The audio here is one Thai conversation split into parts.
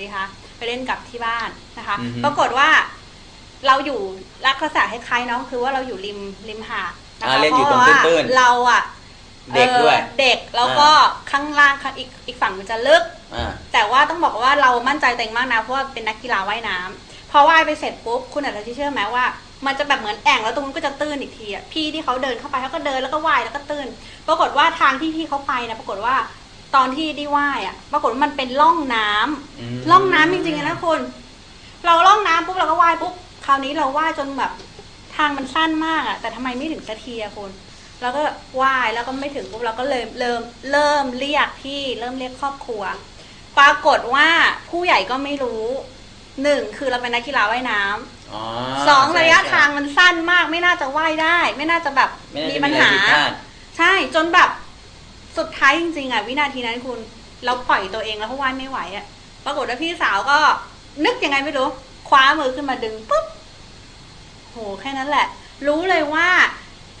สิคะไปเล่นกับที่บ้านนะคะ อือฮึ ปรากฏว่าเราอยู่ลักษณะคล้ายๆน้องคือว่าเราอยู่ริมริมหาดนะอ่าคะเล่นอยู่ตรงพาะว่าตื้นๆ เราอะเด็กด้วยเออเด็กแล้วก็ข้างล่างข้างอีกอีกฝั่งมันจะลึก อ่า แต่ว่าต้องบอกว่าเรามั่นใจตัวเองมากนะเพราะว่าเป็นนักกีฬาว่ายน้ำพอว่ายไปเสร็จปุ๊บคุณอาจจะเชื่อไหมว่า มันจะแบบเหมือนแอ่งแล้วตรงนู้นก็จะตื้นอีกทีอะพี่ที่เขาเดินเข้าไปเขาก็เดินแล้วก็ว่ายแล้วก็ตื้น ปรากฏว่าทางที่พี่เขาไปนะปรากฏว่า ตอนที่ได้ว่ายอะ ปรากฏว่ามันเป็นร่องน้ำอืมร่องน้ำจริงๆอะนะคุณ เราร่องน้ำปุ๊บเราก็ว่ายปุ๊บคราวนี้เราว่ายจนแบบทางมันสั้นมากอะแต่ทำไมไม่ถึงสักทีอะคุณเราก็ว่ายแล้วก็ไม่ถึงปุ๊บเราก็เลยเริ่มเริ่มเรียกพี่เริ่มเรียกครอบครัว ปรากฏว่าผู้ใหญ่ก็ไม่รู้หนึ่งคือเราเป็นนักกีฬาว่ายน้ำอ๋อสองใช่ระยะใช่ทางมันสั้นมาก ไม่น่าจะว่ายได้ ไม่น่าจะแบบไม่น่ามีจะปัญอะไรหาผิดพลาดใช่จนแบบ สุดท้ายจริงๆอะวินาทีนั้นคุณเราปล่อยตัวเองแล้วเพราะว่ายไม่ไหวอะ ปรากฏว่าพี่สาวก็ นึกยังไงไม่รู้ คว้ามือขึ้นมาดึงปุ๊บโหแค่นั้นแหละ รู้เลยว่า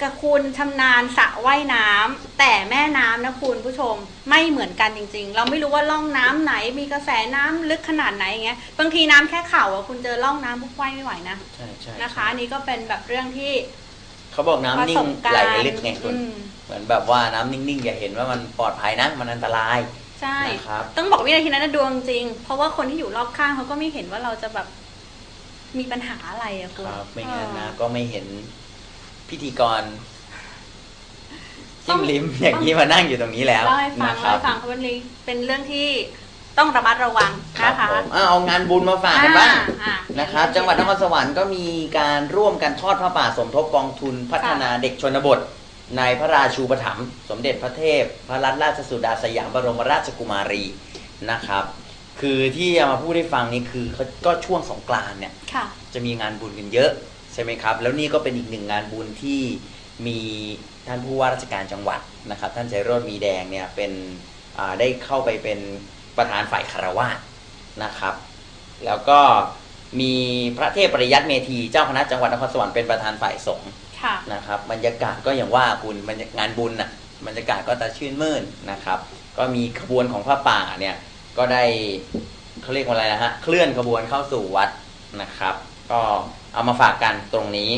กระคุณชำนาญสระว่ายน้ำแต่แม่น้ำนะคุณผู้ชมไม่เหมือนกันจริง ๆ เราไม่รู้ว่าร่องน้ำไหน มีกระแสน้ำลึกขนาดไหนอย่างเงี้ยบางทีน้ำแค่เข่าอะคุณเจอร่องน้ำปุ๊บว่ายไม่ไหวนะใช่ใช่นะคะอันนี่ก็เป็นแบบเรื่องที่ เขาบอกน้ำนิ่งไหลลึกไงคุณอืมเหมือนแบบว่าน้ำนิ่งๆอย่าเห็นว่ามันปลอดภัยนะมันอันตรายใช่นะครับต้องบอกวินาทีนั้นนะดวงจริง เพราะว่าคนที่อยู่รอบข้างเขาก็ไม่เห็นว่าเราจะแบบมีปัญหาอะไรอะคุณครับไม่งั้นนะเออก็ไม่เห็นพิธีกรจิ้มลิ้มอย่างนี้มานั่งอยู่ตรงนี้แล้วเล่าให้ฟังนะคเล่ารับให้ฟังเพราะวันนี้เป็นเรื่องที่ ต้องระมัดระวังครับนะคะ ผมอะเอางานบุญมาฝากกันบ้างอ่านะครับ จังหวัดนครสวรรค์ก็มีการร่วมกันทอดพระป่าสมทบกองทุนพัฒนาเด็กชนบท ในพระราชูปถัมภ์สมเด็จพระเทพ พระรัตนราชสุดาสยามบรมราชกุมารีนะครับ คือที่เอามาพูดให้ฟังนี่คือเขาก็ช่วงสงกรานต์เนี่ย ค่ะ จะมีงานบุญกันเยอะใช่ไหมครับ แล้วนี่ก็เป็นอีกหนึ่งงานบุญที่มีท่านผู้ว่าราชการจังหวัดนะครับ ท่านใจโรดมีแดงเนี่ยเป็นอ่าได้เข้าไปเป็น ประธานฝ่ายคารวาสนะครับ แล้วก็มีพระเทพปริยัติเมธีเจ้าคณะจังหวัดนครสวรรค์เป็นประธานฝ่ายสงฆ์ค่ะนะครับ บรรยากาศก็อย่างว่าคุณบรรยากงานบุญน่ะบรรยากาศก็จะชื่นมื่นนะครับ ก็มีขบวนของพระป่าเนี่ยก็ได้เขาเรียกว่าอะไรนะฮะเคลื่อนขบวนเข้าสู่วัดนะครับ ก็เอามาฝากกันตรงนี้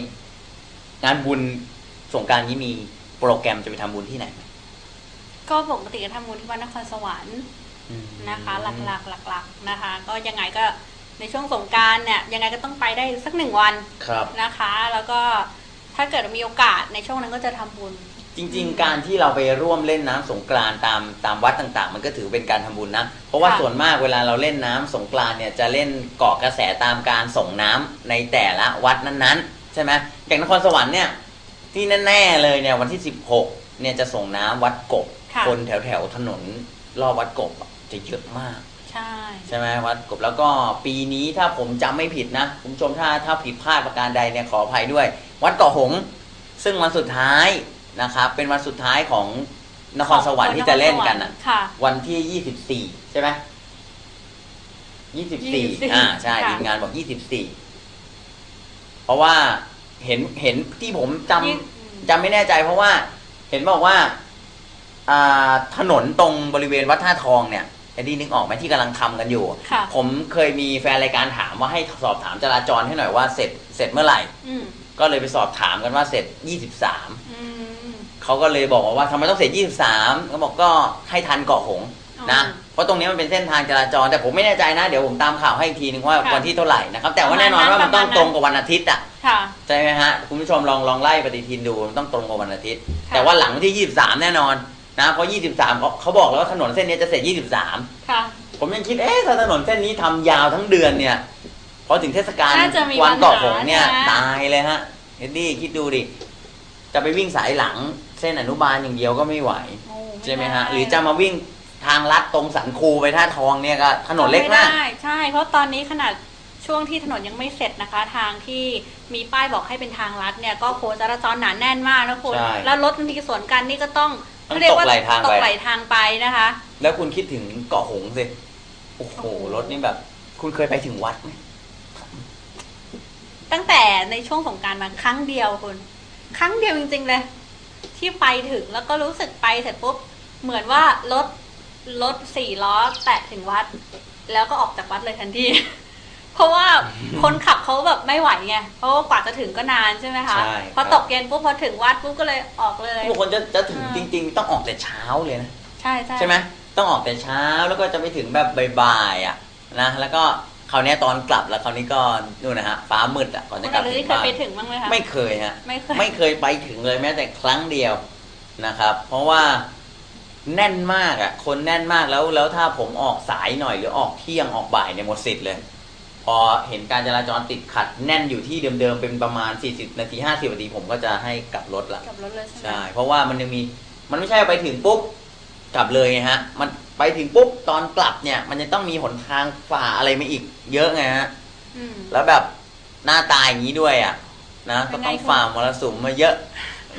งานบุญสงกรารนี้มีโปรแกรมจะไปทำบุญที่ไหนไหมก็ปกติก็ทำบุญที่วัดนครสวรรค์อืม นะคะหลักๆหลักๆนะคะ ก็ยังไงก็ในช่วงสงกรารเนี่ยยังไงก็ต้องไปได้สักหนึ่งวันครับนะคะ แล้วก็ถ้าเกิดมีโอกาสในช่วงนั้นก็จะทำบุญ จริง ๆ การที่เราไปร่วมเล่นน้ำสงกรานต์ตามตามวัดต่างๆ มันก็ถือเป็นการทำบุญนะ เพราะว่าค่ะส่วนมากเวลาเราเล่นน้ำสงกรานต์เนี่ยจะเล่นเกาะกระแสตามการส่งน้ำในแต่ละวัดนั้นๆ ใช่ไหมอย่างนครสวรรค์เนี่ยที่แน่ๆเลยเนี่ยวันที่ 16เนี่ยจะส่งน้ำวัดกบ ค่ะคนแถวแถวๆถนนรอบวัดกบอะจะเยอะมาก ใช่ใช่ไหมวัดกบแล้วก็ปีนี้ถ้าผมจำไม่ผิดนะคุณผู้ชมถ้าถ้าผิดพลาดประการใดเนี่ยขออภัยด้วย วัดเกาะหงส์ซึ่งวันสุดท้ายนะครับ เป็นวันสุดท้ายของนครสวรรค์ที่จะเล่นกันอะค่ะวันที่24ใช่ไหม24 24อ่าใช่ค่ะทีมงานบอก24เพราะว่าเห็นเห็นที่ผมจยี่ำจำไม่แน่ใจเพราะว่า เห็นบอกว่าอ่า ถนนตรงบริเวณวัดท่าทองเนี่ยไอ้ดีนึกออกไหมที่กำลังทำกันอยู่ ค่ะ ผมเคยมีแฟนรายการถามว่าให้สอบถามจราจรให้หน่อยว่าเสร็จเสร็จเมื่อไหร่ อืมก็เลยไปสอบถามกันว่าเสร็จ 23อืม เขาก็เลยบอกว่าทำไมต้องเสร็จ 23เขาบอกก็ให้ทันเกาะหงส์นะ อ๋อเพราะตรงนี้มันเป็นเส้นทางจราจร แต่ผมไม่แน่ใจนะเดี๋ยวผมตามข่าวให้อีกทีนึงว่าค่ะวันที่เท่าไหร่นะครับแต่ว่าประมาณแน่นอนว่ามันต้องนั้น ตรงกับวันอาทิตย์อะ ค่ะ ใช่ไหมฮะ คุณผู้ชมลองลองไล่ปฏิทินดูมันต้องตรงกับวันอาทิตย์ ค่ะ แต่ว่าหลังวันที่ 23 แน่นอน นะเพราะ23เขาเขาบอกแล้วว่าถนนเส้นนี้จะเสร็จ23ค่ะ ผมยังคิดเอ๊ะถ้าถนนเส้นนี้ทำยาวทั้งเดือนเนี่ย พอถึงเทศกาลน่าจะมีวันเกาะหงส์เนี่ย ปัญหาใช่ไหมตายเลยฮะเอ็ดดี้คิดดูดิ จะไปวิ่งสายหลังเส้นอนุบาลอย่างเดียวก็ไม่ไหว โอ้ใช่ไหมฮะด้หรือจะมาวิ่งทางลัดตรงสันคูไปท่าทองเนี่ยก็ถนนเล็กมากไได้ใช่ เพราะตอนนี้ขนาดช่วงที่ถนนยังไม่เสร็จนะคะ ทางที่มีป้ายบอกให้เป็นทางลัดเนี่ยก็โคจราจรหนาแน่นมากนะคุณ ใช่ แล้วรถบางทีสวนกันนี่ก็ต้อง ต้องเรียกว่าตกไหลทางไปตกไหลทางไปนะคะ แล้วคุณคิดถึงเกาะหงส์สิโอ้โห รถนี่แบบ คุณเคยไปถึงวัดไหมตั้งแต่ในช่วงสงกรารมาครั้งเดียวคุณ ครั้งเดียวจริงๆเลย ที่ไปถึงแล้วก็รู้สึกไปเสร็จปุ๊บ เหมือนว่ารถรถสี่ล้อแตะถึงวัด แล้วก็ออกจากวัดเลยทันที เพราะว่าคนขับเขาแบบไม่ไหวไงเพราะว่ากว่าจะถึงก็นานใช่ไหมคะใช่พอตกเย็นปุ๊บพอถึงวัดปุ๊บก็เลยออกเลยบางคนจะจะถึงอ่าจริง ๆ ต้องออกแต่เช้าเลยนะใช่ใช่ใช่ไหมต้องออกแต่เช้าแล้วก็จะไปถึงแบบบ่ายๆอะนะแล้วก็คราวเนี้ยตอนกลับแล้วคราวนี้ก็นู่นนะฮะฟ้ามืดอะก่อนคุจะณกลัอบนุถึริงเคยบ้านไปถึงบ้างไหมคะไม่เคยฮะไม่เคยไม่เคยไปถึงเลยแม้แต่ครั้งเดียวนะครับ เพราะว่าแน่นมากอะ คนแน่นมากแล้วแล้วถ้าผมออกสายหน่อยหรือออกเที่ยงออกบ่ายเนี่ยหมดสิทธิ์เลย พอเห็นการจราจรติดขัดแน่นอยู่ที่เดิมๆเป็นประมาณ 40 นาที 50 นาทีผมก็จะให้กลับรถละกลับรถเลยใช่ไหมใช่เพราะว่ามันยังมีมันไม่ใช่ไปถึงปุ๊บกลับเลยไงฮะ มันไปถึงปุ๊บตอนกลับเนี่ย มันจะต้องมีหนทางฝ่าอะไรมาอีกเยอะไงฮะอืม แล้วแบบหน้าตาอย่างนี้ด้วยอะนะเป็ก็นไงต้องคุณฝ่ามรสุมมาเยอะ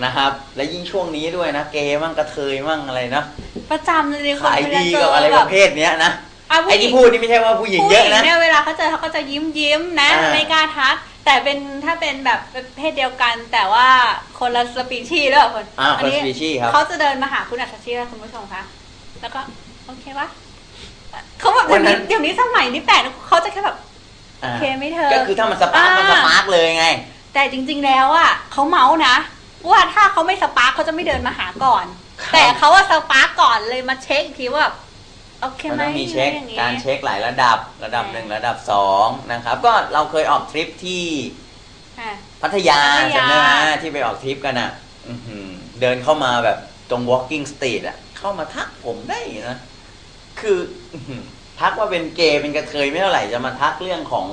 นะครับ และยิ่งช่วงนี้ด้วยนะเกย์มั่งกระเทยมั่งอะไรนะประจำเลยคนขายเวลดีเจกับอะไรแบปบระเภทเนี้ยนะ อะผู้ไอ้หญิที่งพูดนี่ไม่ใช่ว่าผู้หญิงเยอะนะผู้หญิงเนี่ยเวลาเขาเจอเขาก็จะยิ้มยิ้มๆนะอ่า ไม่กล้าทัก แต่เป็นถ้าเป็นแบบเพศเดียวกัน แต่ว่าคนละสปีชีส์ด้วยคนอ่าคนนี้สปีชีส์ครับ เขาจะเดินมาหาคุณอัชชีและคุณผู้ชมคะแล้วก็โอเคปะเขาแบบวันนั้น เดี๋ยวนี้สมัยนี้แปลกนะเขาจะแค่แบบอ่าโอเคไหม่เธอ ก็คือถ้ามันสปาร์กมันสอ่าปาร์กเลยไง แต่จริงๆ แล้วอะเขาเมาส์นะ ว่าถ้าเขาไม่สปาร์คเขาจะไม่เดินมาหาก่อน ครับ แต่เขาว่าสปาร์คก่อนเลยมาเช็คอีกทีว่าแบบ โอเคมันไหมต้องมีเช็คอย่างงี้ การเช็คหลายระดับระดับหนึ่งระดับสองนะครับ ก็เราเคยออกทริปที่อะ พัทยาพัทยา จำได้ไหมที่ไปออกทริปกันอะอื้อหือเดินเข้ามาแบบตรง walking street อะ เข้ามาทักผมได้นะคืออื้อหือทักว่าเป็นเกย์เป็นกระเทยไม่เท่าไหร่จะมาทักเรื่องของ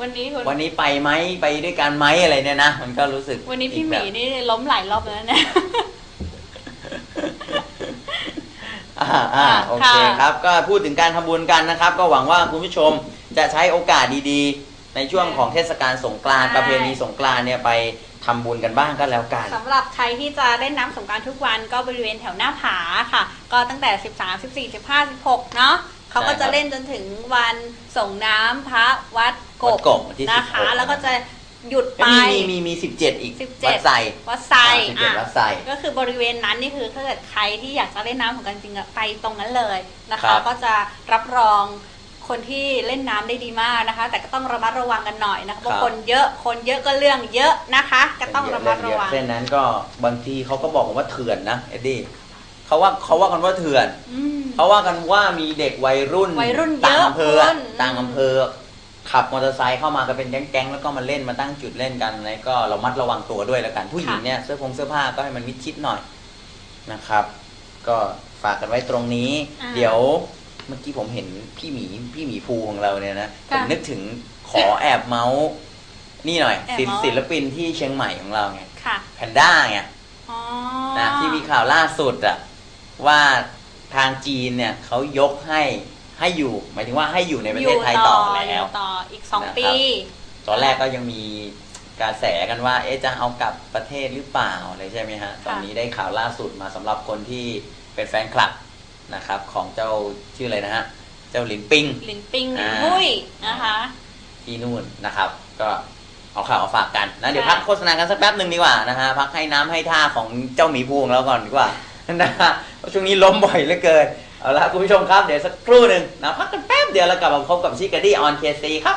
วันนี้คุณวันนี้ไปไหมไปด้วยกันไหมอะไรเนี่ยนะ มันก็รู้สึกวันนี้พี่อีกหแบมีบนี่ล้มหลายรอบแล้วนะ อ่าอ่าโอเคค่ะครับก็พูดถึงการทำบุญกันนะครับ ก็หวังว่าคุณผู้ชมจะใช้โอกาสดีๆ ในช่วงของเทศกาลสงกรานต์ประเพณีสงกรานต์เนี่ยไปทำบุญกันบ้างก็แล้วกัน สำหรับใครที่จะเล่นน้ำสงกรารทุกวันก็บริเวณแถวหน้าผาค่ะ ก็ตั้งแต่ 13 14 15 16 เนาะเขาก็ใช่ครัจะบเล่นจนถึงวันส่งน้ำพระวัดกวับดกบวันที่นะคะ 16แล้วก็จะ หยุดไปมีมีมีมีสิบเจ็ดอีก17 วัดไซวัดไซสิบเจ็ดอะ วัดไซ ก็คือบริเวณนั้นนี่คือถ้าเกิดใครที่อยากจะเล่นน้ำของกันจริงอะไปตรงนั้นเลยนะครัคะ บ ก็จะรับรองคนที่เล่นน้ำได้ดีมากนะคะ แต่ก็ต้องระมัดระวังกันหน่อยนะคะเพราะคนเยอะคนเยอะก็เรื่องเยอะนะคะ ก็ต้องระมัดระวัง เส้นนั้นก็บางทีเขาก็บอกว่าเถื่อนนะเอ็ดดี้เขาว่าเขาว่ากันว่าเถื่อน อืม เขาว่ากันว่ามีเด็กวัยรุ่นวัยรุ่นต่างเยอะอำเภออะคุณต่างอำเภอ ขับมอเตอร์ไซค์เข้ามาก็เป็นแก๊งๆแล้วก็มาเล่นมาตั้งจุดเล่นกันแล้วก็เรามัดระวังตัวด้วยแล้วกันผู้หญิงเนี่ยเสื้อผงเสื้อผ้าก็ให้มันมิดชิดหน่อยนะครับ ก็ฝากกันไว้ตรงนี้อ่าเดี๋ยวเมื่อกี้ผมเห็นพี่หมีพี่หมีภูของเราเนี่ยนะผค่ะมนึกถึงขอแอบเมาส์นี่หน่อยแอบศิลเมาส์ศิลปินที่เชียงใหม่ของเราไงค่ะแพนด้าไงอ๋อนะที่มีข่าวล่าสุดอะว่าทางจีนเนี่ยเขายกให้ ให้อยู่ หมายถึงว่าให้อยู่ในประเทศไทยต่อแล้วยู่ต่ออีกสองนะครับปี ตอนแรกก็ยังมีการแสกันว่า เอ๊ะจะเอากลับประเทศหรือเปล่าอะไรใช่ไหมฮะ ตอนนี้ได้ข่าวล่าสุดมาสำหรับคนที่เป็นแฟนคลับนะครับ ของเจ้าชื่ออะไรนะฮะ เจ้าหลินปิงหลินปิงหลินอ่ามุ้ยนะคะที่นู่นนะครับ ก็เอาข่าวมาฝากกันนะเดี๋ยวค่ะพักโฆษณากันสักแป๊บหนึ่งดีกว่านะฮะพักให้น้ำให้ท่าของเจ้าหมีภูของเราก่อนดีกว่านะฮะเพราะช่วงนี้ล้มบ่อยเหลือเกิน เอาละคุณผู้ชมครับเดี๋ยวสักครู่หนึ่งนะพักกันแป๊บเดียวแล้วกลับมาพบกับชิคกี้ดี้ออนเคซีครับ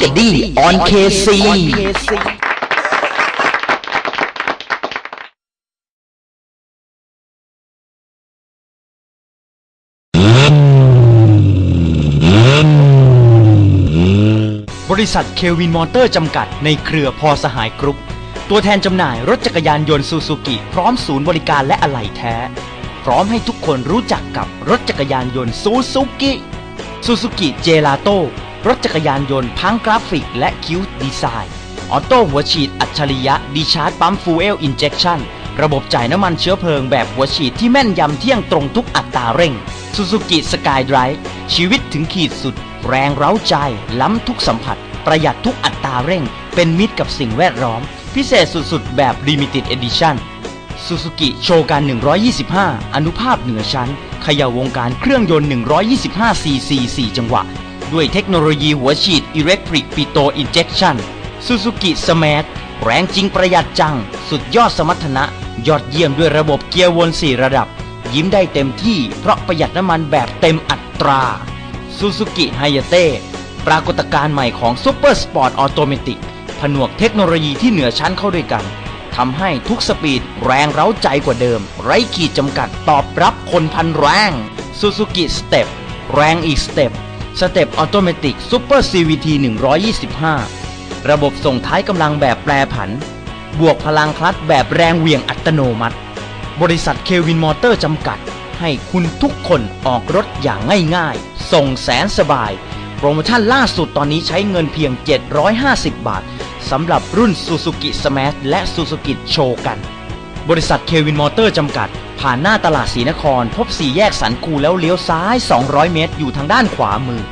กดี้ออนเคซีบริษัทเควินมอเตอร์จำกัดในเครือพอสหายกรุ๊ป ตัวแทนจำหน่ายรถจักรยานยนต์ซูซูกิพร้อมศูนย์บริการและอะไหล่แท้ พร้อมให้ทุกคนรู้จักกับรถจักรยานยนต์ซูซูกิซูซูกิเจลาโต้ รถจักรยานยนต์พังกราฟิกและคิวดีไซน์ออโต้หัวฉีดอัจฉริยะดีชาร์จปั๊มฟูเอลอินเจ t ชันระบบจ่ายน้ำมันเชื้อเพลิงแบบหัวฉีดที่แม่นยำเที่ยงตรงทุกอัตราเร่ง Suzuki Skydrive ชีวิตถึงขีดสุด แรงเร้าใจ ล้ำทุกสัมผัส ประหยัดทุกอัตราเร่ง เป็นมิตรกับสิ่งแวดล้อม พิเศษสุดๆ แบบ Limited Edition ซูซูกิโชกัน125 อนุภาพเหนือชั้นเขย่าวงการเครื่องยนต์ 125ซีซี4จังหวะ ด้วยเทคโนโลยีหัวฉีด Electric Pito Injection Suzuki Smash แรงจริงประหยัดจัง สุดยอดสมรรถนะ ยอดเยี่ยมด้วยระบบเกียร์วน 4 ระดับ ยิ้มได้เต็มที่เพราะประหยัดน้ำมันแบบเต็มอัตรา Suzuki Hayate ปรากฏการณ์ใหม่ของ Super Sport Automatic ผนวกเทคโนโลยีที่เหนือชั้นเข้าด้วยกันทำให้ทุกสปีดแรงเร้าใจกว่าเดิม ไร้ขีดจำกัดตอบรับคนพันแรง Suzuki Step แรงอีกสเต็ป สเต็ปออโตเมติก Super CVT 125 ระบบส่งท้ายกำลังแบบแปรผัน บวกพลังคลัตช์แบบแรงเหวี่ยงอัตโนมัติ บริษัทเควินมอเตอร์จำกัด ให้คุณทุกคนออกรถอย่างง่ายๆ ส่งแสนสบาย โปรโมชั่นล่าสุดตอนนี้ใช้เงินเพียง 750 บาทสำหรับรุ่น Suzuki Smash และ Suzuki s h o กัน บริษัทเควินมอเตอร์จำกัด ผ่านหน้าตลาดศรีนคร พบสี่แยกสันคูแล้วเลี้ยวซ้าย 200 เมตร อยู่ทางด้านขวามือ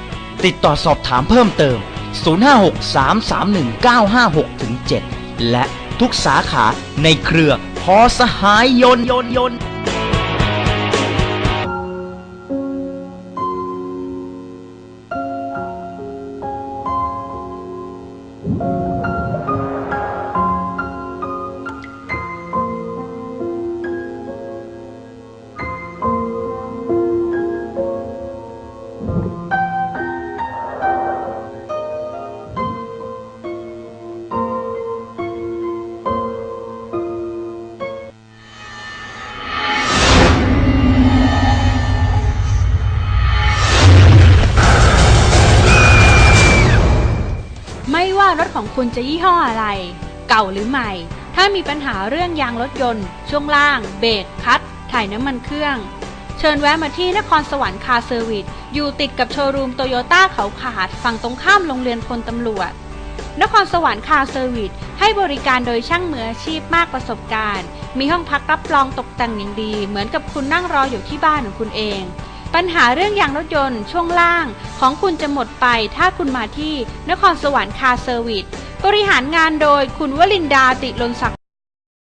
ติดต่อสอบถามเพิ่มเติม 056-331-956-7 และทุกสาขาในเครือพอสหายยนยนยนยน คุณจะยี่ห้ออะไร เก่าหรือใหม่ ถ้ามีปัญหาเรื่องยางรถยนต์ ช่วงล่าง เบรกคัด ถ่ายน้ำมันเครื่อง เชิญแวะมาที่นครสวรรค์คาร์เซอร์วิสอยู่ติดกับโชว์รูมโตโยต้าเขาขาด ฝั่งตรงข้ามโรงเรียนพลตำรวจ นครสวรรค์คาร์เซอร์วิสให้บริการโดยช่างมืออาชีพมากประสบการณ์ มีห้องพักรับรองตกแต่งอย่างดี เหมือนกับคุณนั่งรออยู่ที่บ้านของคุณเอง ปัญหาเรื่องยางรถยนต์ช่วงล่างของคุณจะหมดไปถ้าคุณมาที่นครสวรรค์คาร์เซอร์วิสบริหารงานโดยคุณวลินดาติลนศักดิ์